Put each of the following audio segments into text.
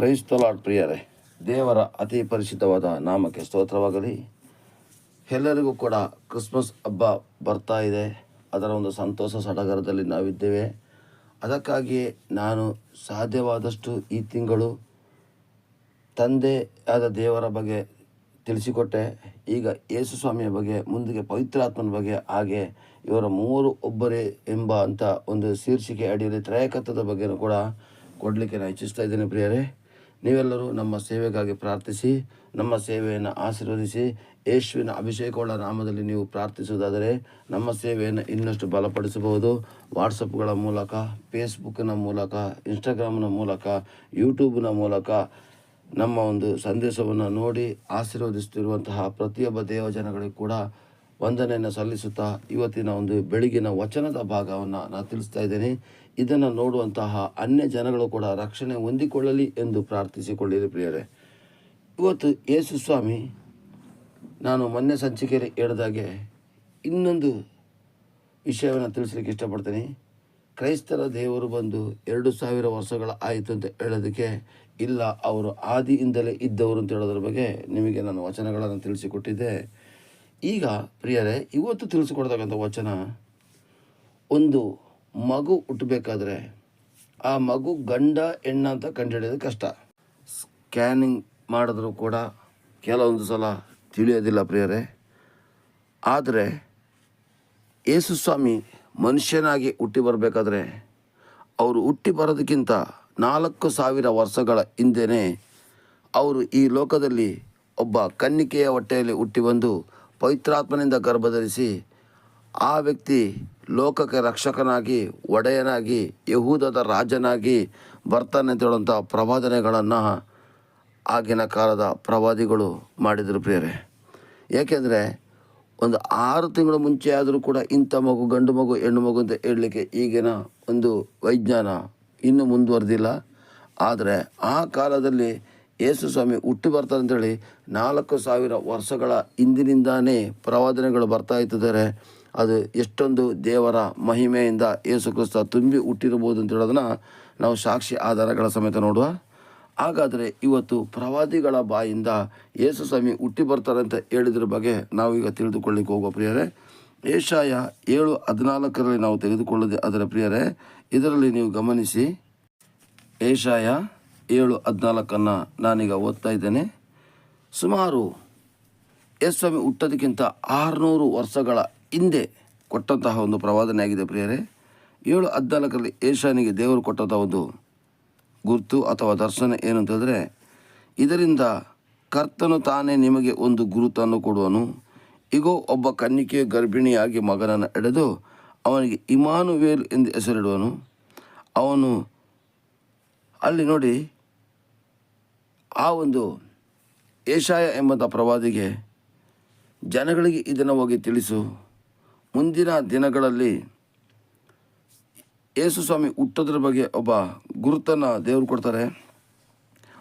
ಕ್ರೈಸ್ತಲಾಡ್ ಪ್ರಿಯರೇ, ದೇವರ ಅತಿ ಪರಿಚಿತವಾದ ನಾಮಕ್ಕೆ ಸ್ತೋತ್ರವಾಗಲಿ. ಎಲ್ಲರಿಗೂ ಕೂಡ ಕ್ರಿಸ್ಮಸ್ ಹಬ್ಬ ಬರ್ತಾ ಇದೆ. ಅದರ ಒಂದು ಸಂತೋಷ ಸಡಗರದಲ್ಲಿ ನಾವಿದ್ದೇವೆ. ಅದಕ್ಕಾಗಿಯೇ ನಾನು ಸಾಧ್ಯವಾದಷ್ಟು ಈ ತಿಂಗಳು ತಂದೆ ಆದ ದೇವರ ಬಗ್ಗೆ ತಿಳಿಸಿಕೊಟ್ಟೆ. ಈಗ ಯೇಸು ಸ್ವಾಮಿಯ ಬಗ್ಗೆ, ಮುಂದಿಗೆ ಪವಿತ್ರಾತ್ಮನ ಬಗ್ಗೆ, ಹಾಗೆ ಇವರ ಮೂವರು ಒಬ್ಬರೇ ಎಂಬ ಅಂತ ಒಂದು ಶೀರ್ಷಿಕೆ ಅಡಿಯಲ್ಲಿ ತ್ರಯಕತ್ವದ ಬಗ್ಗೆನೂ ಕೂಡ ಕೊಡಲಿಕ್ಕೆ ನಾನು ಇಚ್ಛಿಸ್ತಾ ಇದ್ದೇನೆ ಪ್ರಿಯರೇ. ನೀವೆಲ್ಲರೂ ನಮ್ಮ ಸೇವೆಗಾಗಿ ಪ್ರಾರ್ಥಿಸಿ, ನಮ್ಮ ಸೇವೆಯನ್ನು ಆಶೀರ್ವದಿಸಿ, ಯೇಸುವಿನ ಅಭಿಷೇಕವುಳ್ಳ ನಾಮದಲ್ಲಿ ನೀವು ಪ್ರಾರ್ಥಿಸುವುದಾದರೆ ನಮ್ಮ ಸೇವೆಯನ್ನು ಇನ್ನಷ್ಟು ಬಲಪಡಿಸಬಹುದು. ವಾಟ್ಸಪ್ಗಳ ಮೂಲಕ ಫೇಸ್ಬುಕ್ಕಿನ ಮೂಲಕ, ಇನ್ಸ್ಟಾಗ್ರಾಮ್ನ ಮೂಲಕ, ಯೂಟ್ಯೂಬ್ನ ಮೂಲಕ ನಮ್ಮ ಒಂದು ಸಂದೇಶವನ್ನು ನೋಡಿ ಆಶೀರ್ವದಿಸುತ್ತಿರುವಂತಹ ಪ್ರತಿಯೊಬ್ಬ ದೇವಜನಗಳಿಗೂ ಕೂಡ ವಂದನೆಯನ್ನು ಸಲ್ಲಿಸುತ್ತಾ ಇವತ್ತಿನ ಒಂದು ಬೆಳಗಿನ ವಚನದ ಭಾಗವನ್ನು ನಾನು ತಿಳಿಸ್ತಾ ಇದ್ದೇನೆ. ಇದನ್ನು ನೋಡುವಂತಹ ಅನ್ಯ ಜನಗಳು ಕೂಡ ರಕ್ಷಣೆ ಹೊಂದಿಕೊಳ್ಳಲಿ ಎಂದು ಪ್ರಾರ್ಥಿಸಿಕೊಳ್ಳಿರಿ ಪ್ರಿಯರೇ. ಇವತ್ತು ಯೇಸು ಸ್ವಾಮಿ ನಾನು ಮೊನ್ನೆ ಸಂಚಿಕೆಯಲ್ಲಿ ಹೇಳಿದಾಗೆ ಇನ್ನೊಂದು ವಿಷಯವನ್ನು ತಿಳಿಸಲಿಕ್ಕೆ ಇಷ್ಟಪಡ್ತೀನಿ. ಕ್ರೈಸ್ತರ ದೇವರು ಬಂದು ಎರಡು ಸಾವಿರ ವರ್ಷಗಳ ಆಯಿತು ಅಂತ ಹೇಳೋದಕ್ಕೆ ಇಲ್ಲ, ಅವರು ಆದಿಯಿಂದಲೇ ಇದ್ದವರು ಅಂತ ಹೇಳೋದ್ರ ಬಗ್ಗೆ ನಿಮಗೆ ನಾನು ವಚನಗಳನ್ನು ತಿಳಿಸಿಕೊಟ್ಟಿದ್ದೆ. ಈಗ ಪ್ರಿಯರೇ, ಇವತ್ತು ತಿಳಿಸ್ಕೊಡ್ತಕ್ಕಂಥ ವಚನ, ಒಂದು ಮಗು ಹುಟ್ಟಬೇಕಾದ್ರೆ ಆ ಮಗು ಗಂಡ, ಹೆಣ್ಣ ಅಂತ ಕಂಡುಹಿಡಿಯೋದು ಕಷ್ಟ. ಸ್ಕ್ಯಾನಿಂಗ್ ಮಾಡಿದ್ರೂ ಕೂಡ ಕೆಲವೊಂದು ಸಲ ತಿಳಿಯೋದಿಲ್ಲ ಪ್ರಿಯರೇ. ಆದರೆ ಯೇಸು ಸ್ವಾಮಿ ಮನುಷ್ಯನಾಗಿ ಹುಟ್ಟಿ ಬರಬೇಕಾದ್ರೆ ಅವರು ಹುಟ್ಟಿ ಬರೋದಕ್ಕಿಂತ ನಾಲ್ಕು ಸಾವಿರ ವರ್ಷಗಳ ಹಿಂದೆಯೇ ಅವರು ಈ ಲೋಕದಲ್ಲಿ ಒಬ್ಬ ಕನ್ನಿಕೆಯ ಹೊಟ್ಟೆಯಲ್ಲಿ ಹುಟ್ಟಿ ಬಂದು ಪವಿತ್ರಾತ್ಮನಿಂದ ಗರ್ಭಧರಿಸಿ ಆ ವ್ಯಕ್ತಿ ಲೋಕಕ್ಕೆ ರಕ್ಷಕನಾಗಿ, ಒಡೆಯನಾಗಿ, ಯಹೂದದ ರಾಜನಾಗಿ ಬರ್ತಾನೆ ಅಂತ ಹೇಳುವಂಥ ಪ್ರವಾದನೆಗಳನ್ನು ಆಗಿನ ಕಾಲದ ಪ್ರವಾದಿಗಳು ಮಾಡಿದರು ಪ್ರಿಯರೇ. ಏಕೆಂದರೆ ಒಂದು ಆರು ತಿಂಗಳ ಮುಂಚೆ ಆದರೂ ಕೂಡ ಇಂಥ ಮಗು, ಗಂಡು ಮಗು, ಹೆಣ್ಣು ಮಗು ಅಂತ ಹೇಳಲಿಕ್ಕೆ ಈಗಿನ ಒಂದು ವೈಜ್ಞಾನ ಇನ್ನೂ ಮುಂದುವರೆದಿಲ್ಲ. ಆದರೆ ಆ ಕಾಲದಲ್ಲಿ ಯೇಸು ಸ್ವಾಮಿ ಹುಟ್ಟಿ ಬರ್ತಾರೆ ಅಂತೇಳಿ ನಾಲ್ಕು ಸಾವಿರ ವರ್ಷಗಳ ಹಿಂದಿನಿಂದಾನೇ ಪ್ರವಾದನೆಗಳು ಬರ್ತಾ ಇತ್ತಿದ್ದಾರೆ ಅದು ಎಷ್ಟೊಂದು ದೇವರ ಮಹಿಮೆಯಿಂದ ಯೇಸು ಕ್ರಿಸ್ತ ತುಂಬಿ ಹುಟ್ಟಿರ್ಬೋದು ಅಂತ ಹೇಳೋದನ್ನ ನಾವು ಸಾಕ್ಷಿ ಆಧಾರಗಳ ಸಮೇತ ನೋಡುವ. ಹಾಗಾದರೆ ಇವತ್ತು ಪ್ರವಾದಿಗಳ ಬಾಯಿಂದ ಯೇಸು ಸ್ವಾಮಿ ಹುಟ್ಟಿ ಬರ್ತಾರೆ ಅಂತ ಹೇಳಿದ್ರ ಬಗ್ಗೆ ನಾವೀಗ ತಿಳಿದುಕೊಳ್ಳಿಕ್ಕೆ ಹೋಗುವ ಪ್ರಿಯರೇ. ಏಷಾಯ ಏಳು ಹದಿನಾಲ್ಕರಲ್ಲಿ ನಾವು ತೆಗೆದುಕೊಳ್ಳೋದು ಅದರ ಪ್ರಿಯರೇ. ಇದರಲ್ಲಿ ನೀವು ಗಮನಿಸಿ ಏಷಾಯ ಏಳು ಹದಿನಾಲ್ಕನ್ನು ನಾನೀಗ ಓದ್ತಾ ಇದ್ದೇನೆ. ಸುಮಾರು ಎಸ್ ಸ್ವಾಮಿ ಹುಟ್ಟೋದಕ್ಕಿಂತ ಆರುನೂರು ವರ್ಷಗಳ ಹಿಂದೆ ಕೊಟ್ಟಂತಹ ಒಂದು ಪ್ರವಾದನೆ ಆಗಿದೆ ಪ್ರಿಯರೇ. ಏಳು ಹದಿನಾಲ್ಕರಲ್ಲಿ ಏಷಾನಿಗೆ ದೇವರು ಕೊಟ್ಟಂಥ ಒಂದು ಗುರುತು ಅಥವಾ ದರ್ಶನ ಏನು ಅಂತಂದರೆ ಇದರಿಂದ ಕರ್ತನು ತಾನೇ ನಿಮಗೆ ಒಂದು ಗುರುತನ್ನು ಕೊಡುವನು. ಇಗೋ, ಒಬ್ಬ ಕನ್ನಿಕೆ ಗರ್ಭಿಣಿಯಾಗಿ ಮಗನನ್ನು ಎಳೆದು ಅವನಿಗೆ ಇಮಾನುವೇಲ್ ಎಂದು ಹೆಸರಿಡುವನು. ಅವನು ಅಲ್ಲಿ ನೋಡಿ ಆ ಒಂದು ಏಷಾಯ ಎಂಬಂಥ ಪ್ರವಾದಿಗೆ ಜನಗಳಿಗೆ ಇದನ್ನು ಹೋಗಿ ತಿಳಿಸು. ಮುಂದಿನ ದಿನಗಳಲ್ಲಿ ಯೇಸು ಸ್ವಾಮಿ ಹುಟ್ಟೋದ್ರ ಬಗ್ಗೆ ಒಬ್ಬ ಗುರುತನ್ನು ದೇವರು ಕೊಡ್ತಾರೆ.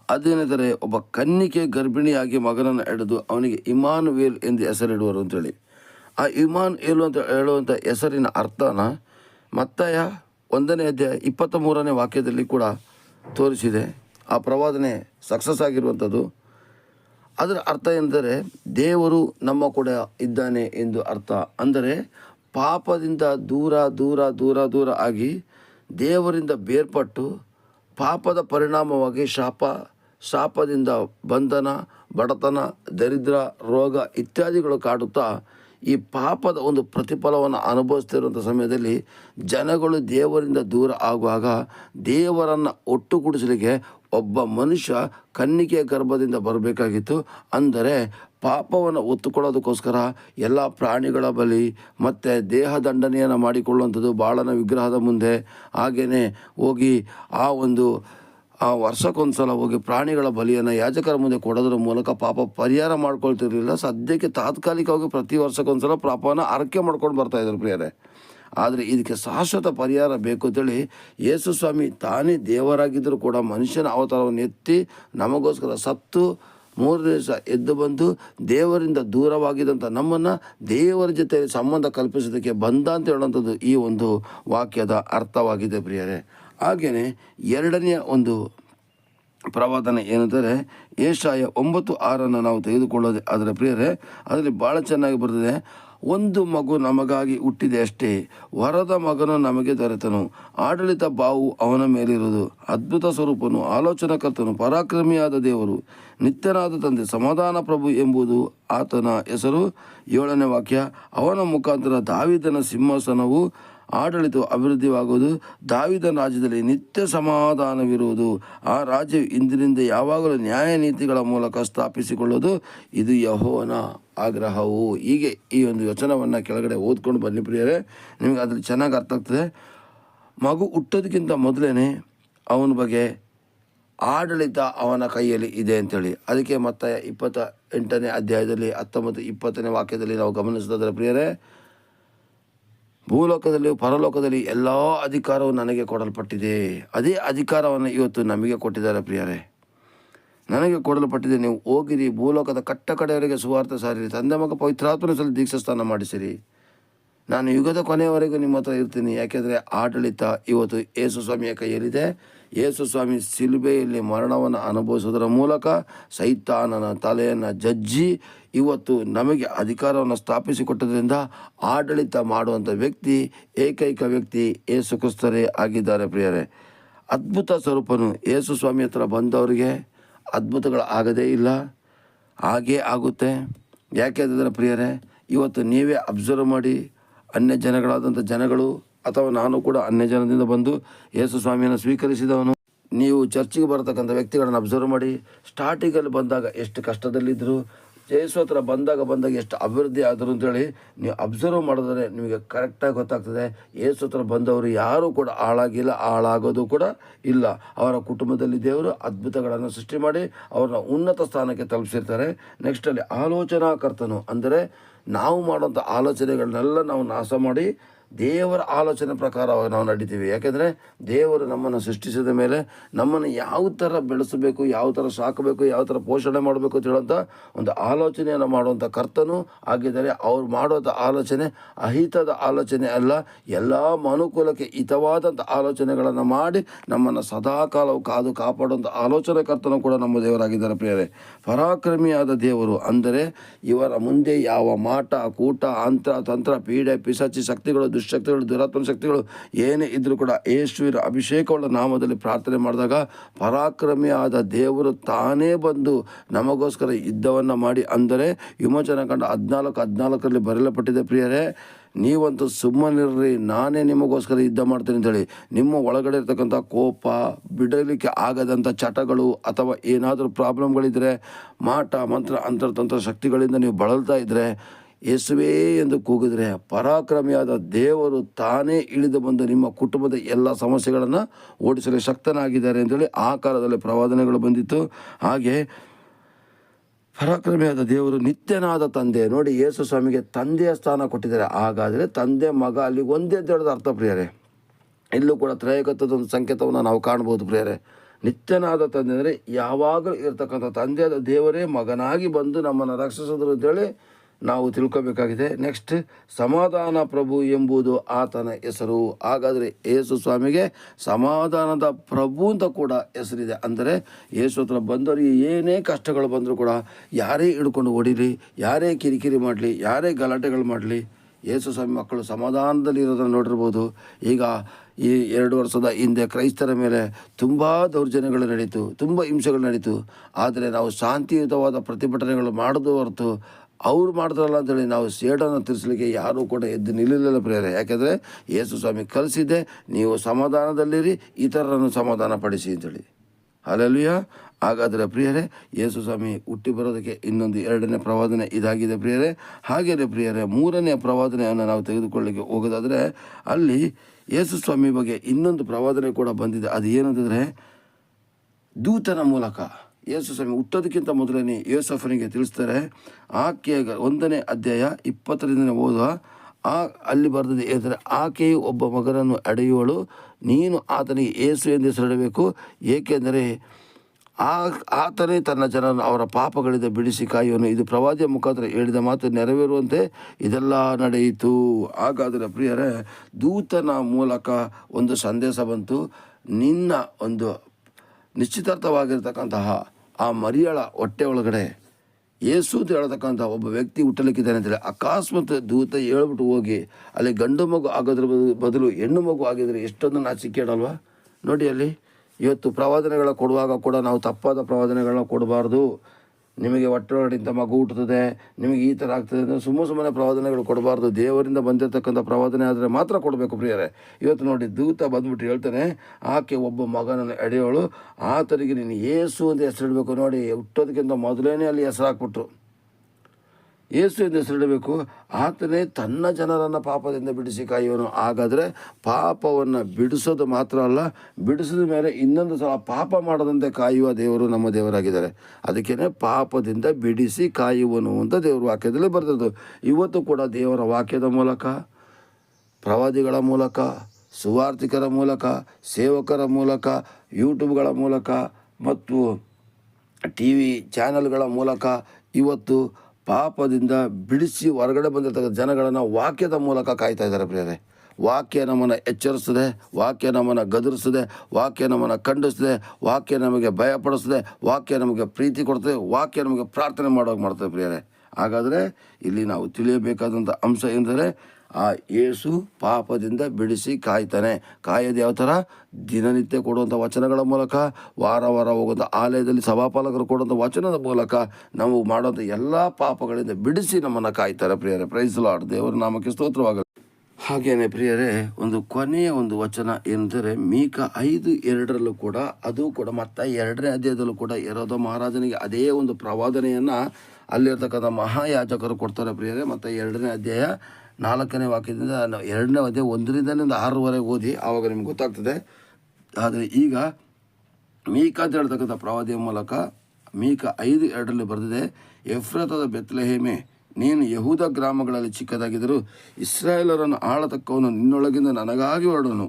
ಅದೇನೆಂದರೆ ಒಬ್ಬ ಕನ್ನಿಕೆ ಗರ್ಭಿಣಿಯಾಗಿ ಮಗನನ್ನು ಎಳೆದು ಅವನಿಗೆ ಇಮಾನ್ ವೇಲ್ ಎಂದು ಹೆಸರಿಡುವರು ಅಂತೇಳಿ. ಆ ಇಮಾನ್ ಏಲು ಅಂತ ಹೇಳುವಂಥ ಹೆಸರಿನ ಅರ್ಥನ ಮತ್ತಾಯ ಒಂದನೇ ಅಧ್ಯಾಯ ಇಪ್ಪತ್ತ ಮೂರನೇ ವಾಕ್ಯದಲ್ಲಿ ಕೂಡ ತೋರಿಸಿದೆ. ಆ ಪ್ರವಾದನೆ ಸಕ್ಸಸ್ ಆಗಿರುವಂಥದ್ದು. ಅದರ ಅರ್ಥ ಎಂದರೆ ದೇವರು ನಮ್ಮ ಕೂಡ ಇದ್ದಾನೆ ಎಂದು ಅರ್ಥ. ಅಂದರೆ ಪಾಪದಿಂದ ದೂರ ದೂರ ದೂರ ದೂರ ಆಗಿ ದೇವರಿಂದ ಬೇರ್ಪಟ್ಟು ಪಾಪದ ಪರಿಣಾಮವಾಗಿ ಶಾಪ, ಶಾಪದಿಂದ ಬಂಧನ, ಬಡತನ, ದರಿದ್ರ, ರೋಗ ಇತ್ಯಾದಿಗಳು ಕಾಡುತ್ತಾ ಈ ಪಾಪದ ಒಂದು ಪ್ರತಿಫಲವನ್ನು ಅನುಭವಿಸ್ತಿರುವಂಥ ಸಮಯದಲ್ಲಿ ಜನಗಳು ದೇವರಿಂದ ದೂರ ಆಗುವಾಗ ದೇವರನ್ನು ಒಟ್ಟುಗೂಡಿಸಲಿಕ್ಕೆ ಒಬ್ಬ ಮನುಷ್ಯ ಕನ್ನಿಕೆಯ ಗರ್ಭದಿಂದ ಬರಬೇಕಾಗಿತ್ತು. ಅಂದರೆ ಪಾಪವನ್ನು ಒತ್ತುಕೊಳ್ಳೋದಕ್ಕೋಸ್ಕರ ಎಲ್ಲ ಪ್ರಾಣಿಗಳ ಬಲಿ, ಮತ್ತು ದೇಹ ದಂಡನೆಯನ್ನು ಮಾಡಿಕೊಳ್ಳುವಂಥದ್ದು ಬಾಳನ ವಿಗ್ರಹದ ಮುಂದೆ. ಹಾಗೆಯೇ ಹೋಗಿ ಆ ಒಂದು, ಆ ವರ್ಷಕ್ಕೊಂದು ಸಲ ಹೋಗಿ ಪ್ರಾಣಿಗಳ ಬಲಿಯನ್ನು ಯಾಜಕರ ಮುಂದೆ ಕೊಡೋದ್ರ ಮೂಲಕ ಪಾಪ ಪರಿಹಾರ ಮಾಡ್ಕೊಳ್ತಿರ್ಲಿಲ್ಲ. ಸದ್ಯಕ್ಕೆ ತಾತ್ಕಾಲಿಕವಾಗಿ ಪ್ರತಿ ವರ್ಷಕ್ಕೊಂದ್ಸಲ ಪಾಪವನ್ನು ಆರೈಕೆ ಮಾಡ್ಕೊಂಡು ಬರ್ತಾಯಿದ್ರು ಪ್ರಿಯರೇ. ಆದರೆ ಇದಕ್ಕೆ ಶಾಶ್ವತ ಪರಿಹಾರ ಬೇಕು ಅಂತೇಳಿ ಯೇಸು ಸ್ವಾಮಿ ತಾನೇ ದೇವರಾಗಿದ್ದರೂ ಕೂಡ ಮನುಷ್ಯನ ಅವತಾರವನ್ನು ಎತ್ತಿ ನಮಗೋಸ್ಕರ ಸತ್ತು ಮೂರು ದಿವಸ ಎದ್ದು ಬಂದು ದೇವರಿಂದ ದೂರವಾಗಿದ್ದಂಥ ನಮ್ಮನ್ನು ದೇವರ ಜೊತೆ ಸಂಬಂಧ ಕಲ್ಪಿಸೋದಕ್ಕೆ ಬಂದ ಅಂತ ಹೇಳುವಂಥದ್ದು ಈ ಒಂದು ವಾಕ್ಯದ ಅರ್ಥವಾಗಿದೆ ಪ್ರಿಯರೇ. ಹಾಗೆಯೇ ಎರಡನೆಯ ಒಂದು ಪ್ರವಾದನೆ ಏನೆಂದರೆ ಏಷಾಯ ಒಂಬತ್ತು ಆರನ್ನು ನಾವು ತೆಗೆದುಕೊಳ್ಳೋದು. ಅದರ ಪ್ರಿಯರೇ, ಅದರಲ್ಲಿ ಭಾಳ ಚೆನ್ನಾಗಿ ಬರ್ತದೆ ಒಂದು ಮಗು ನಮಗಾಗಿ ಹುಟ್ಟಿದೆ ಅಷ್ಟೇ. ವರದ ಮಗನು ನಮಗೆ ದೊರೆತನು. ಆಡಳಿತ ಬಾವು ಅವನ ಮೇಲಿರುವುದು. ಅದ್ಭುತ ಸ್ವರೂಪನು, ಆಲೋಚನಾಕರ್ತನು, ಪರಾಕ್ರಮಿಯಾದ ದೇವರು. ನಿತ್ಯನಾದ ತಂದೆ, ಸಮಾಧಾನ ಪ್ರಭು ಎಂಬುದು ಆತನ ಹೆಸರು. ಏಳನೇ ವಾಕ್ಯ, ಅವನ ಮುಖಾಂತರ ದಾವಿದನ ಸಿಂಹಾಸನವು ಆಡಳಿತವು ಅಭಿವೃದ್ಧಿಯಾಗುವುದು. ದಾವಿದನ ರಾಜ್ಯದಲ್ಲಿ ನಿತ್ಯ ಸಮಾಧಾನವಿರುವುದು. ಆ ರಾಜ್ಯ ಇಂದಿನಿಂದ ಯಾವಾಗಲೂ ನ್ಯಾಯ ನೀತಿಗಳ ಮೂಲಕ ಸ್ಥಾಪಿಸಿಕೊಳ್ಳುವುದು. ಇದು ಯಹೋವನ ಆಗ್ರಹವು. ಹೀಗೆ ಈ ಒಂದು ವಚನವನ್ನು ಕೆಳಗಡೆ ಓದ್ಕೊಂಡು ಬನ್ನಿ ಪ್ರಿಯರೇ. ನಿಮಗೆ ಅದ್ರಲ್ಲಿ ಚೆನ್ನಾಗಿ ಅರ್ಥ ಆಗ್ತದೆ. ಮಗು ಹುಟ್ಟೋದಕ್ಕಿಂತ ಮೊದಲೇ ಅವನ ಬಗ್ಗೆ ಆಡಳಿತ ಅವನ ಕೈಯಲ್ಲಿ ಇದೆ ಅಂತೇಳಿ. ಅದಕ್ಕೆ ಮತ್ತೆ ಇಪ್ಪತ್ತ ಎಂಟನೇ ಅಧ್ಯಾಯದಲ್ಲಿ, ಹತ್ತೊಂಬತ್ತು ಇಪ್ಪತ್ತನೇ ವಾಕ್ಯದಲ್ಲಿ ನಾವು ಗಮನಿಸಿದ್ರೆ ಪ್ರಿಯರೇ. ಭೂಲೋಕದಲ್ಲಿ, ಪರಲೋಕದಲ್ಲಿ ಎಲ್ಲ ಅಧಿಕಾರವು ನನಗೆ ಕೊಡಲ್ಪಟ್ಟಿದೆ. ಅದೇ ಅಧಿಕಾರವನ್ನು ಇವತ್ತು ನಮಗೆ ಕೊಟ್ಟಿದ್ದಾರೆ ಪ್ರಿಯರೇ. ನನಗೆ ಕೊಡಲ್ಪಟ್ಟಿದೆ ನೀವು ಹೋಗಿರಿ, ಭೂಲೋಕದ ಕಟ್ಟ ಕಡೆಯವರೆಗೆ ಸುವಾರ್ಥ ಸಾರಿರಿ, ತಂದೆ ಮಗ ಪವಿತ್ರಾತ್ಮನ ಸಲ ದೀಕ್ಷಾಸ್ನಾನ ಮಾಡಿಸಿರಿ. ನಾನು ಯುಗದ ಕೊನೆಯವರೆಗೂ ನಿಮ್ಮ ಹತ್ರ ಇರ್ತೀನಿ, ಯಾಕೆಂದರೆ ಆಡಳಿತ ಇವತ್ತು ಯೇಸು ಸ್ವಾಮಿಯ ಕೈಯಲ್ಲಿದೆ. ಯೇಸು ಸ್ವಾಮಿ ಸಿಲುಬೆಯಲ್ಲಿ ಮರಣವನ್ನು ಅನುಭವಿಸೋದರ ಮೂಲಕ ಸೈತಾನನ ತಲೆಯನ್ನು ಜಜ್ಜಿ ಇವತ್ತು ನಮಗೆ ಅಧಿಕಾರವನ್ನು ಸ್ಥಾಪಿಸಿಕೊಟ್ಟದ್ರಿಂದ ಆಡಳಿತ ಮಾಡುವಂಥ ವ್ಯಕ್ತಿ, ಏಕೈಕ ವ್ಯಕ್ತಿ ಯೇಸು ಕ್ರಿಸ್ತರೇ ಆಗಿದ್ದಾರೆ ಪ್ರಿಯರೇ. ಅದ್ಭುತ ಸ್ವರೂಪನು ಯೇಸು ಸ್ವಾಮಿ ಹತ್ರ ಬಂದವರಿಗೆ ಅದ್ಭುತಗಳು ಆಗದೇ ಇಲ್ಲ. ಹಾಗೇ ಆಗುತ್ತೆ. ಯಾಕೆ ಅಂತಂದರೆ ಪ್ರಿಯರೇ, ಇವತ್ತು ನೀವೇ ಅಬ್ಸರ್ವ್ ಮಾಡಿ ಅನ್ಯ ಜನಗಳಾದಂಥ ಜನಗಳು ಅಥವಾ ನಾನು ಕೂಡ ಅನ್ಯ ಜನದಿಂದ ಬಂದು ಯೇಸು ಸ್ವಾಮಿಯನ್ನು ಸ್ವೀಕರಿಸಿದವನು, ನೀವು ಚರ್ಚಿಗೆ ಬರತಕ್ಕಂಥ ವ್ಯಕ್ತಿಗಳನ್ನು ಅಬ್ಸರ್ವ್ ಮಾಡಿ ಸ್ಟಾರ್ಟಿಂಗಲ್ಲಿ ಬಂದಾಗ ಎಷ್ಟು ಕಷ್ಟದಲ್ಲಿದ್ದರು ಯೇಸು ಹತ್ರ ಬಂದಾಗ ಬಂದಾಗ ಎಷ್ಟು ಅಭಿವೃದ್ಧಿ ಆದರು ಅಂತೇಳಿ ನೀವು ಅಬ್ಸರ್ವ್ ಮಾಡಿದ್ರೆ ನಿಮಗೆ ಕರೆಕ್ಟಾಗಿ ಗೊತ್ತಾಗ್ತದೆ. ಯೇಸು ಹತ್ರ ಬಂದವರು ಯಾರೂ ಕೂಡ ಹಾಳಾಗಿಲ್ಲ, ಹಾಳಾಗೋದು ಕೂಡ ಇಲ್ಲ. ಅವರ ಕುಟುಂಬದಲ್ಲಿ ದೇವರು ಅದ್ಭುತಗಳನ್ನು ಸೃಷ್ಟಿ ಮಾಡಿ ಅವ್ರನ್ನ ಉನ್ನತ ಸ್ಥಾನಕ್ಕೆ ತಲುಪಿಸಿರ್ತಾರೆ. ನೆಕ್ಸ್ಟಲ್ಲಿ ಆಲೋಚನಾಕರ್ತನು. ಅಂದರೆ ನಾವು ಮಾಡುವಂಥ ಆಲೋಚನೆಗಳನ್ನೆಲ್ಲ ನಾವು ನಾಶ ಮಾಡಿ ದೇವರ ಆಲೋಚನೆ ಪ್ರಕಾರ ನಾವು ನಡೀತೀವಿ. ಯಾಕೆಂದರೆ ದೇವರು ನಮ್ಮನ್ನು ಸೃಷ್ಟಿಸಿದ ಮೇಲೆ ನಮ್ಮನ್ನು ಯಾವ ಥರ ಬೆಳೆಸಬೇಕು, ಯಾವ ಥರ ಸಾಕಬೇಕು, ಯಾವ ಥರ ಪೋಷಣೆ ಮಾಡಬೇಕು ಅಂತ ಹೇಳುವಂಥ ಒಂದು ಆಲೋಚನೆಯನ್ನು ಮಾಡುವಂಥ ಕರ್ತನು ಆಗಿದ್ದಾರೆ ಅವ್ರು ಮಾಡುವಂಥ ಆಲೋಚನೆ ಅಹಿತದ ಆಲೋಚನೆ ಅಲ್ಲ. ಎಲ್ಲ ಮನುಕುಲಕ್ಕೆ ಹಿತವಾದಂಥ ಆಲೋಚನೆಗಳನ್ನು ಮಾಡಿ ನಮ್ಮನ್ನು ಸದಾಕಾಲವು ಕಾದು ಕಾಪಾಡುವಂಥ ಆಲೋಚನೆ ಕರ್ತನು ಕೂಡ ನಮ್ಮ ದೇವರಾಗಿದ್ದಾರೆ ಪ್ರಿಯರೇ. ಪರಾಕ್ರಮಿಯಾದ ದೇವರು ಅಂದರೆ ಇವರ ಮುಂದೆ ಯಾವ ಮಾಟ, ಕೂಟ, ಅಂತ್ರ, ತಂತ್ರ, ಪೀಡೆ ಪಿಸಚಿ ಶಕ್ತಿಗಳು ದುಶ್ಶಕ್ತಿಗಳು ದುರಾತ್ಮ ಶಕ್ತಿಗಳು ಏನೇ ಇದ್ದರೂ ಕೂಡ ಯೇಸುವಿನ ಅಭಿಷೇಕವುಳ್ಳ ನಾಮದಲ್ಲಿ ಪ್ರಾರ್ಥನೆ ಮಾಡಿದಾಗ ಪರಾಕ್ರಮಿಯಾದ ದೇವರು ತಾನೇ ಬಂದು ನಮಗೋಸ್ಕರ ಯುದ್ಧವನ್ನು ಮಾಡಿ ಅಂದರೆ ವಿಮೋಚನ ಕಂಡ ಹದಿನಾಲ್ಕು ಹದಿನಾಲ್ಕರಲ್ಲಿ ಬರೆಯಲ್ಪಟ್ಟಿದೆ ಪ್ರಿಯರೇ, ನೀವಂತೂ ಸುಮ್ಮನಿರ್ರಿ, ನಾನೇ ನಿಮಗೋಸ್ಕರ ಯುದ್ಧ ಮಾಡ್ತೀನಿ ಅಂತೇಳಿ. ನಿಮ್ಮ ಒಳಗಡೆ ಇರ್ತಕ್ಕಂಥ ಕೋಪ, ಬಿಡಲಿಕ್ಕೆ ಆಗದಂಥ ಚಟಗಳು ಅಥವಾ ಏನಾದರೂ ಪ್ರಾಬ್ಲಮ್ಗಳಿದ್ದರೆ ಮಾಟ, ಮಂತ್ರ, ಅಂತರ್ತಂತ್ರ ಶಕ್ತಿಗಳಿಂದ ನೀವು ಬಳಲ್ತಾ ಇದ್ದರೆ ಯೇಸುವೇ ಎಂದು ಕೂಗಿದರೆ ಪರಾಕ್ರಮಿಯಾದ ದೇವರು ತಾನೇ ಇಳಿದು ಬಂದು ನಿಮ್ಮ ಕುಟುಂಬದ ಎಲ್ಲ ಸಮಸ್ಯೆಗಳನ್ನು ಓಡಿಸಲು ಶಕ್ತನಾಗಿದ್ದಾರೆ ಅಂತೇಳಿ ಆ ಕಾಲದಲ್ಲಿ ಪ್ರವಾದನೆಗಳು ಬಂದಿತ್ತು. ಹಾಗೆ ಪರಾಕ್ರಮಿಯಾದ ದೇವರು ನಿತ್ಯನಾದ ತಂದೆ. ನೋಡಿ, ಯೇಸು ಸ್ವಾಮಿಗೆ ತಂದೆಯ ಸ್ಥಾನ ಕೊಟ್ಟಿದ್ದಾರೆ. ಹಾಗಾದರೆ ತಂದೆ ಮಗ ಅಲ್ಲಿ ಒಂದೇ ಅಂತ ಹೇಳೋದು ಅರ್ಥ ಪ್ರಿಯರೇ. ಇಲ್ಲೂ ಕೂಡ ತ್ರಯಕತ್ವದ ಒಂದು ಸಂಕೇತವನ್ನು ನಾವು ಕಾಣ್ಬೋದು ಪ್ರಿಯರೇ. ನಿತ್ಯನಾದ ತಂದೆ ಅಂದರೆ ಯಾವಾಗಲೂ ಇರತಕ್ಕಂಥ ತಂದೆಯಾದ ದೇವರೇ ಮಗನಾಗಿ ಬಂದು ನಮ್ಮನ್ನು ರಕ್ಷಿಸಿದ್ರು ಅಂತೇಳಿ ನಾವು ತಿಳ್ಕೊಬೇಕಾಗಿದೆ. ನೆಕ್ಸ್ಟ್ ಸಮಾಧಾನ ಪ್ರಭು ಎಂಬುದು ಆತನ ಹೆಸರು. ಹಾಗಾದರೆ ಯೇಸು ಸ್ವಾಮಿಗೆ ಸಮಾಧಾನದ ಪ್ರಭು ಅಂತ ಕೂಡ ಹೆಸರಿದೆ. ಅಂದರೆ ಯೇಸು ಹತ್ರ ಬಂದವರಿಗೆ ಏನೇ ಕಷ್ಟಗಳು ಬಂದರೂ ಕೂಡ ಯಾರೇ ಹಿಡ್ಕೊಂಡು ಓಡಿಲಿ ಯಾರೇ ಕಿರಿಕಿರಿ ಮಾಡಲಿ, ಯಾರೇ ಗಲಾಟೆಗಳು ಮಾಡಲಿ, ಯೇಸು ಸ್ವಾಮಿ ಮಕ್ಕಳು ಸಮಾಧಾನದಲ್ಲಿ ಇರೋದನ್ನು ನೋಡಿರ್ಬೋದು. ಈಗ ಈ ಎರಡು ವರ್ಷದ ಹಿಂದೆ ಕ್ರೈಸ್ತರ ಮೇಲೆ ತುಂಬ ದೌರ್ಜನ್ಯಗಳು ನಡೀತು, ತುಂಬ ಹಿಂಸೆಗಳು ನಡೀತು. ಆದರೆ ನಾವು ಶಾಂತಿಯುತವಾದ ಪ್ರತಿಭಟನೆಗಳು ಮಾಡೋದು ಹೊರತು ಅವ್ರು ಮಾಡ್ತಾರಲ್ಲ ಅಂತೇಳಿ ನಾವು ಸೇಡನ್ನು ತಿರ್ಸಲಿಕ್ಕೆ ಯಾರೂ ಕೂಡ ಎದ್ದು ನಿಲ್ಲಲಿಲ್ಲ ಪ್ರೇರೆ ಯಾಕೆಂದರೆ ಯೇಸು ಸ್ವಾಮಿ ಕಲಿಸಿದ್ದೆ, ನೀವು ಸಮಾಧಾನದಲ್ಲಿರಿ, ಇತರರನ್ನು ಸಮಾಧಾನ ಪಡಿಸಿ ಅಂತೇಳಿ. ಅಲ್ಲೆಲ್ಲೂಯ ಹಾಗಾದರೆ ಪ್ರಿಯರೇ, ಯೇಸು ಸ್ವಾಮಿ ಹುಟ್ಟಿ ಬರೋದಕ್ಕೆ ಇನ್ನೊಂದು ಎರಡನೇ ಪ್ರವಾದನೆ ಇದಾಗಿದೆ ಪ್ರಿಯರೇ. ಹಾಗೆಯೇ ಪ್ರಿಯರೇ, ಮೂರನೇ ಪ್ರವಾದನೆಯನ್ನು ನಾವು ತೆಗೆದುಕೊಳ್ಳಿಕ್ಕೆ ಹೋಗೋದಾದರೆ, ಅಲ್ಲಿ ಯೇಸು ಸ್ವಾಮಿ ಬಗ್ಗೆ ಇನ್ನೊಂದು ಪ್ರವಾದನೆ ಕೂಡ ಬಂದಿದೆ. ಅದು ಏನಂತಂದರೆ ದೂತನ ಮೂಲಕ. ಯೇಸು ಸ್ವಾಮಿ ಹುಟ್ಟೋದಕ್ಕಿಂತ ಮೊದಲನೇ ಯೋಸಫನಿಗೆ ತಿಳಿಸ್ತಾರೆ, ಆಕೆಯ ಒಂದನೇ ಅಧ್ಯಾಯ ಇಪ್ಪತ್ತರಿಂದನೇ ಓದುವ, ಆ, ಅಲ್ಲಿ ಬರೆದಿದೆ ಏಕೆಂದರೆ ಆಕೆಯು ಒಬ್ಬ ಮಗನನ್ನು ಅಡೆಯುವಳು ನೀನು ಆತನಿಗೆ ಏಸು ಎಂದು ಹೆಸರಿಡಬೇಕು, ಏಕೆಂದರೆ ಆ, ಆತನೇ ತನ್ನ ಜನರನ್ನು ಅವರ ಪಾಪಗಳಿಂದ ಬಿಡಿಸಿ ಕಾಯುವನು. ಇದು ಪ್ರವಾದಿಯ ಮುಖಾಂತರ ಹೇಳಿದ ಮಾತು ನೆರವೇರುವಂತೆ ಇದೆಲ್ಲ ನಡೆಯಿತು. ಹಾಗಾದರೆ ಪ್ರಿಯರೇ, ದೂತನ ಮೂಲಕ ಒಂದು ಸಂದೇಶ ಬಂತು. ನಿನ್ನ ಒಂದು ನಿಶ್ಚಿತಾರ್ಥವಾಗಿರ್ತಕ್ಕಂತಹ ಆ ಮರಿಯಳ ಹೊಟ್ಟೆ ಒಳಗಡೆ ಏಸು ಅಂತ ಹೇಳ್ತಕ್ಕಂಥ ಒಬ್ಬ ವ್ಯಕ್ತಿ ಹುಟ್ಟಲಿಕ್ಕಿದ್ದಾನೆ ಅಂತೇಳಿ ಅಕಸ್ಮಾತ್ ದೂತ ಹೇಳ್ಬಿಟ್ಟು ಹೋಗಿ, ಅಲ್ಲಿ ಗಂಡು ಮಗು ಆಗೋದ್ರ ಬದಲು- ಹೆಣ್ಣು ಮಗು ಆಗಿದ್ರೆ ಎಷ್ಟೊಂದು ನಾಚಿಕೆಡಲ್ವಾ ನೋಡಿ ಅಲ್ಲಿ, ಇವತ್ತು ಪ್ರವಾದನೆಗಳ ಕೊಡುವಾಗ ಕೂಡ ನಾವು ತಪ್ಪಾದ ಪ್ರವಾದನೆಗಳನ್ನ ಕೊಡಬಾರ್ದು. ನಿಮಗೆ ಹೊಟ್ಟೆಯೊಳಗಿಂತ ಮಗು ಹುಟ್ಟುತ್ತದೆ, ನಿಮಗೆ ಈ ಥರ ಆಗ್ತದೆ ಅಂದರೆ ಸುಮ್ಮ ಸುಮ್ಮನೆ ಪ್ರವಾದನೆಗಳು ಕೊಡಬಾರ್ದು. ದೇವರಿಂದ ಬಂದಿರತಕ್ಕಂಥ ಪ್ರವಾದನೆ ಆದರೆ ಮಾತ್ರ ಕೊಡಬೇಕು ಪ್ರಿಯರೇ. ಇವತ್ತು ನೋಡಿ ದೂತ ಬಂದ್ಬಿಟ್ಟು ಹೇಳ್ತಾನೆ, ಆಕೆ ಒಬ್ಬ ಮಗನನ್ನು ಎಡೆಯೋಳು, ಆತನಿಗೆ ನೀನು ಏಸು ಅಂತ ಹೆಸರಿಡಬೇಕು. ನೋಡಿ, ಹುಟ್ಟೋದಕ್ಕಿಂತ ಮೊದಲೇನೆ ಅಲ್ಲಿ ಹೆಸರು ಹಾಕ್ಬಿಟ್ರು ಏಸು ಎಂದು ಹೆಸರಿಡಬೇಕು. ಆತನೇ ತನ್ನ ಜನರನ್ನು ಪಾಪದಿಂದ ಬಿಡಿಸಿ ಕಾಯುವನು. ಹಾಗಾದರೆ ಪಾಪವನ್ನು ಬಿಡಿಸೋದು ಮಾತ್ರ ಅಲ್ಲ, ಬಿಡಿಸಿದ ಮೇಲೆ ಇನ್ನೊಂದು ಸಲ ಪಾಪ ಮಾಡದಂತೆ ಕಾಯುವ ದೇವರು ನಮ್ಮ ದೇವರಾಗಿದ್ದಾರೆ. ಅದಕ್ಕೇ ಪಾಪದಿಂದ ಬಿಡಿಸಿ ಕಾಯುವನು ಅಂತ ದೇವರು ವಾಕ್ಯದಲ್ಲಿ ಬರೆದದ್ದು ಇವತ್ತು ಕೂಡ ದೇವರ ವಾಕ್ಯದ ಮೂಲಕ, ಪ್ರವಾದಿಗಳ ಮೂಲಕ ಸುವಾರ್ಥಿಕರ ಮೂಲಕ, ಸೇವಕರ ಮೂಲಕ, ಯೂಟ್ಯೂಬ್ಗಳ ಮೂಲಕ ಮತ್ತು ಟಿ ವಿ ಚಾನಲ್ಗಳ ಮೂಲಕ ಇವತ್ತು ಪಾಪದಿಂದ ಬಿಡಿಸಿ ಹೊರಗಡೆ ಬಂದಿರತಕ್ಕಂಥ ಜನಗಳನ್ನು ವಾಕ್ಯದ ಮೂಲಕ ಕಾಯ್ತಾ ಇದ್ದಾರೆ ಪ್ರಿಯರೇ. ವಾಕ್ಯ ನಮ್ಮನ್ನು ಎಚ್ಚರಿಸದೆ ವಾಕ್ಯ ನಮ್ಮನ್ನು ಗದರಿಸದೆ ವಾಕ್ಯ ನಮ್ಮನ್ನು ಖಂಡಿಸದೆ ವಾಕ್ಯ ನಮಗೆ ಭಯಪಡಿಸದೆ ವಾಕ್ಯ ನಮಗೆ ಪ್ರೀತಿ ಕೊಡ್ತದೆ ವಾಕ್ಯ ನಮಗೆ ಪ್ರಾರ್ಥನೆ ಮಾಡೋಕೆ ಮಾಡ್ತದೆ ಪ್ರಿಯರೇ. ಹಾಗಾದರೆ ಇಲ್ಲಿ ನಾವು ತಿಳಿಯಬೇಕಾದಂಥ ಅಂಶ ಎಂದರೆ ಆ ಯೇಸು ಪಾಪದಿಂದ ಬಿಡಿಸಿ ಕಾಯ್ತಾನೆ. ಕಾಯೋದು ಯಾವ ಥರ? ದಿನನಿತ್ಯ ಕೊಡುವಂಥ ವಚನಗಳ ಮೂಲಕ, ವಾರ ವಾರ ಹೋಗುವಂಥ ಆಲಯದಲ್ಲಿ ಸಭಾಪಾಲಕರು ಕೊಡುವಂಥ ವಚನದ ಮೂಲಕ ನಾವು ಮಾಡುವಂಥ ಎಲ್ಲ ಪಾಪಗಳಿಂದ ಬಿಡಿಸಿ ನಮ್ಮನ್ನು ಕಾಯ್ತಾರೆ ಪ್ರಿಯರೇ. ಪ್ರೈಸ್ ಲಾರ್ಡ್ ದೇವರ ನಾಮಕ್ಕೆ ಸ್ತೋತ್ರವಾಗಲಿ. ಹಾಗೇನೆ ಪ್ರಿಯರೇ, ಒಂದು ಕೊನೆಯ ಒಂದು ವಚನ ಏನಂದರೆ ಮೀಕ ಐದು ಎರಡರಲ್ಲೂ ಕೂಡ, ಅದು ಕೂಡ ಮತ್ತೆ ಎರಡನೇ ಅಧ್ಯಾಯದಲ್ಲೂ ಕೂಡ ಇರೋದೋ ಮಹಾರಾಜನಿಗೆ ಅದೇ ಒಂದು ಪ್ರವಾದನೆಯನ್ನು ಅಲ್ಲಿರ್ತಕ್ಕಂಥ ಮಹಾಯಾಜಕರು ಕೊಡ್ತಾರೆ ಪ್ರಿಯರೇ. ಮತ್ತು ಎರಡನೇ ಅಧ್ಯಾಯ ನಾಲ್ಕನೇ ವಾಕ್ಯದಿಂದ ಎರಡನೇ ಅಧ್ಯಾಯ ಒಂದರಿಂದ ಆರೂವರೆಗೆ ಓದಿ ಆವಾಗ ನಿಮ್ಗೆ ಗೊತ್ತಾಗ್ತದೆ. ಆದರೆ ಈಗ ಮೀಕ ಅಂತ ಹೇಳ್ತಕ್ಕಂಥ ಪ್ರವಾದಿಯ ಮೂಲಕ ಮೀಕ ಐದು ಎರಡರಲ್ಲಿ ಬರೆದಿದೆ, ಎಫ್ರತದ ಬೆತ್ಲೆಹೇಮೆ, ನೀನು ಯಹೂದ ಗ್ರಾಮಗಳಲ್ಲಿ ಚಿಕ್ಕದಾಗಿದ್ದರೂ ಇಸ್ರಾಯೇಲರನ್ನು ಆಳತಕ್ಕವನು ನಿನ್ನೊಳಗಿಂದ ನನಗಾಗಿ ಹೊರಡನು.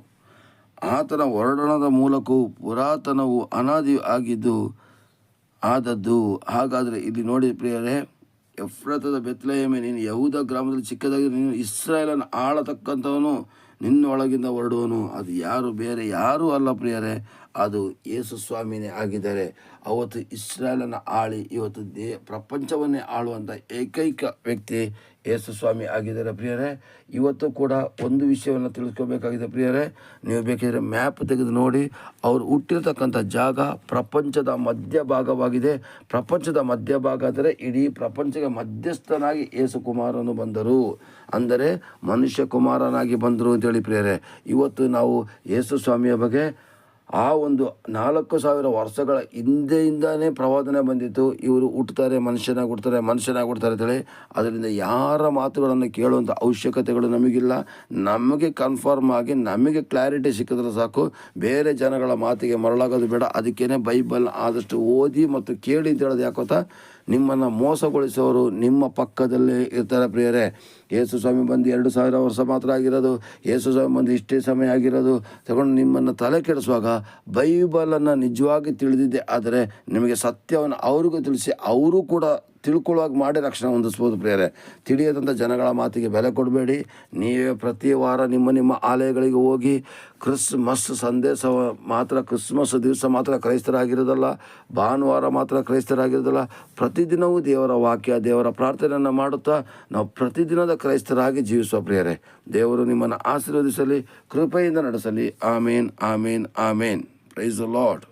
ಆತನ ಹೊರಡಣದ ಮೂಲಕವು ಪುರಾತನವು ಅನಾದಿ ಆಗಿದ್ದು ಆದದ್ದು. ಹಾಗಾದರೆ ಇಲ್ಲಿ ನೋಡಿ ಪ್ರಿಯರೇ, ಎಫ್ರತದ ಬೆತ್ಲೆಯಮೆ ನೀನು ಯಹೂದ ಗ್ರಾಮದಲ್ಲಿ ಚಿಕ್ಕದಾಗಿ, ನೀನು ಇಸ್ರಾಯೇಲನ್ನು ಆಳತಕ್ಕಂಥವನು ನಿನ್ನೊಳಗಿಂದ ಹೊರಡುವನು. ಅದು ಯಾರು ಬೇರೆ ಯಾರೂ ಅಲ್ಲ ಪ್ರಿಯರೇ, ಅದು ಯೇಸು ಸ್ವಾಮಿನೇ ಆಗಿದ್ದಾರೆ. ಅವತ್ತು ಇಸ್ರಾಯೇಲನ್ನು ಆಳಿ, ಇವತ್ತು ದೇ, ಪ್ರಪಂಚವನ್ನೇ ಆಳುವಂಥ ಏಕೈಕ ವ್ಯಕ್ತಿ ಯೇಸು ಸ್ವಾಮಿ ಆಗಿದ್ದಾರೆ ಪ್ರಿಯರೇ. ಇವತ್ತು ಕೂಡ ಒಂದು ವಿಷಯವನ್ನು ತಿಳಿಸ್ಕೋಬೇಕಾಗಿದೆ ಪ್ರಿಯರೇ. ನೀವು ಬೇಕಿದ್ರೆ ಮ್ಯಾಪ್ ತೆಗೆದು ನೋಡಿ, ಅವರು ಹುಟ್ಟಿರ್ತಕ್ಕಂಥ ಜಾಗ ಪ್ರಪಂಚದ ಮಧ್ಯಭಾಗವಾಗಿದೆ. ಪ್ರಪಂಚದ ಮಧ್ಯಭಾಗ ಅಂದರೆ ಇಡೀ ಪ್ರಪಂಚಕ್ಕೆ ಮಧ್ಯಸ್ಥನಾಗಿ ಯೇಸು ಕುಮಾರನು ಬಂದರು. ಅಂದರೆ ಮನುಷ್ಯ ಕುಮಾರನಾಗಿ ಬಂದರು ಅಂತೇಳಿ ಪ್ರಿಯರೇ. ಇವತ್ತು ನಾವು ಯೇಸು ಸ್ವಾಮಿಯ ಬಗ್ಗೆ ಆ ಒಂದು ನಾಲ್ಕು ಸಾವಿರ ವರ್ಷಗಳ ಹಿಂದೆಯಿಂದಾನೇ ಪ್ರವಾದನೆ ಬಂದಿತ್ತು. ಇವರು ಹುಟ್ಟುತ್ತಾರೆ ಮನುಷ್ಯನಾಗಿ ಹುಡ್ತಾರೆ ಮನುಷ್ಯನಾಗಿ ಹುಡ್ತಾರೆ ಅಂತೇಳಿ. ಅದರಿಂದ ಯಾರ ಮಾತುಗಳನ್ನು ಕೇಳುವಂಥ ಅವಶ್ಯಕತೆಗಳು ನಮಗಿಲ್ಲ. ನಮಗೆ ಕನ್ಫರ್ಮ್ ಆಗಿ ನಮಗೆ ಕ್ಲಾರಿಟಿ ಸಿಕ್ಕಿದ್ರೆ ಸಾಕು. ಬೇರೆ ಜನಗಳ ಮಾತಿಗೆ ಮರಳಾಗೋದು ಬೇಡ. ಅದಕ್ಕೇನೆ ಬೈಬಲ್ ಆದಷ್ಟು ಓದಿ ಮತ್ತು ಕೇಳಿ ಅಂತ ಹೇಳೋದು ಯಾಕೋತ ನಿಮ್ಮನ್ನು ಮೋಸಗೊಳಿಸೋರು ನಿಮ್ಮ ಪಕ್ಕದಲ್ಲೇ ಇರ್ತಾರೆ ಪ್ರಿಯರೇ. ಯೇಸು ಸ್ವಾಮಿ ಬಂದು ಎರಡು ಸಾವಿರ ವರ್ಷ ಮಾತ್ರ ಆಗಿರೋದು, ಯೇಸು ಸ್ವಾಮಿ ಬಂದು ಇಷ್ಟೇ ಸಮಯ ಆಗಿರೋದು. ತಗೊಂಡು ನಿಮ್ಮನ್ನು ತಲೆ ಕೆಡಿಸುವಾಗ ಬೈಬಲನ್ನು ನಿಜವಾಗಿ ತಿಳಿದಿದ್ದೆ ಆದರೆ ನಿಮಗೆ ಸತ್ಯವನ್ನು ಅವ್ರಿಗೂ ತಿಳಿಸಿ, ಅವರು ಕೂಡ ತಿಳ್ಕೊಳ್ಳುವಾಗ ಮಾಡಿ ರಕ್ಷಣೆ ಹೊಂದಿಸ್ಬೋದು ಪ್ರಿಯರೇ. ತಿಳಿಯದಂಥ ಜನಗಳ ಮಾತಿಗೆ ಬೆಲೆ ಕೊಡಬೇಡಿ. ನೀವೇ ಪ್ರತಿ ವಾರ ನಿಮ್ಮ ನಿಮ್ಮ ಆಲಯಗಳಿಗೆ ಹೋಗಿ ಕ್ರಿಸ್ಮಸ್ ಸಂದೇಶ ಮಾತ್ರ, ಕ್ರಿಸ್ಮಸ್ ದಿವಸ ಮಾತ್ರ ಕ್ರೈಸ್ತರಾಗಿರೋದಲ್ಲ, ಭಾನುವಾರ ಮಾತ್ರ ಕ್ರೈಸ್ತರಾಗಿರೋದಲ್ಲ, ಪ್ರತಿದಿನವೂ ದೇವರ ವಾಕ್ಯ, ದೇವರ ಪ್ರಾರ್ಥನೆಯನ್ನು ಮಾಡುತ್ತಾ ನಾವು ಪ್ರತಿದಿನದ ಕ್ರೈಸ್ತರಾಗಿ ಜೀವಿಸುವ ಪ್ರಿಯರೇ. ದೇವರು ನಿಮ್ಮನ್ನು ಆಶೀರ್ವದಿಸಲಿ, ಕೃಪೆಯಿಂದ ನಡೆಸಲಿ. ಆಮೇನ್ ಆಮೇನ್ ಆಮೇನ್. Price lord